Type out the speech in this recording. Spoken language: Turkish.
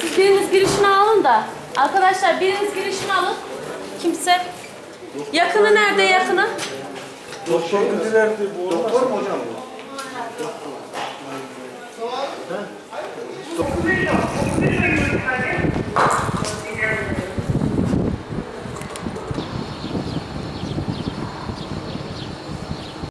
Siz biriniz girişini alın da. Arkadaşlar biriniz girişini alın. Kimse. Yakını nerede yakını? Doktor mu hocam bu? Dokuz milyon, dokuz milyon tane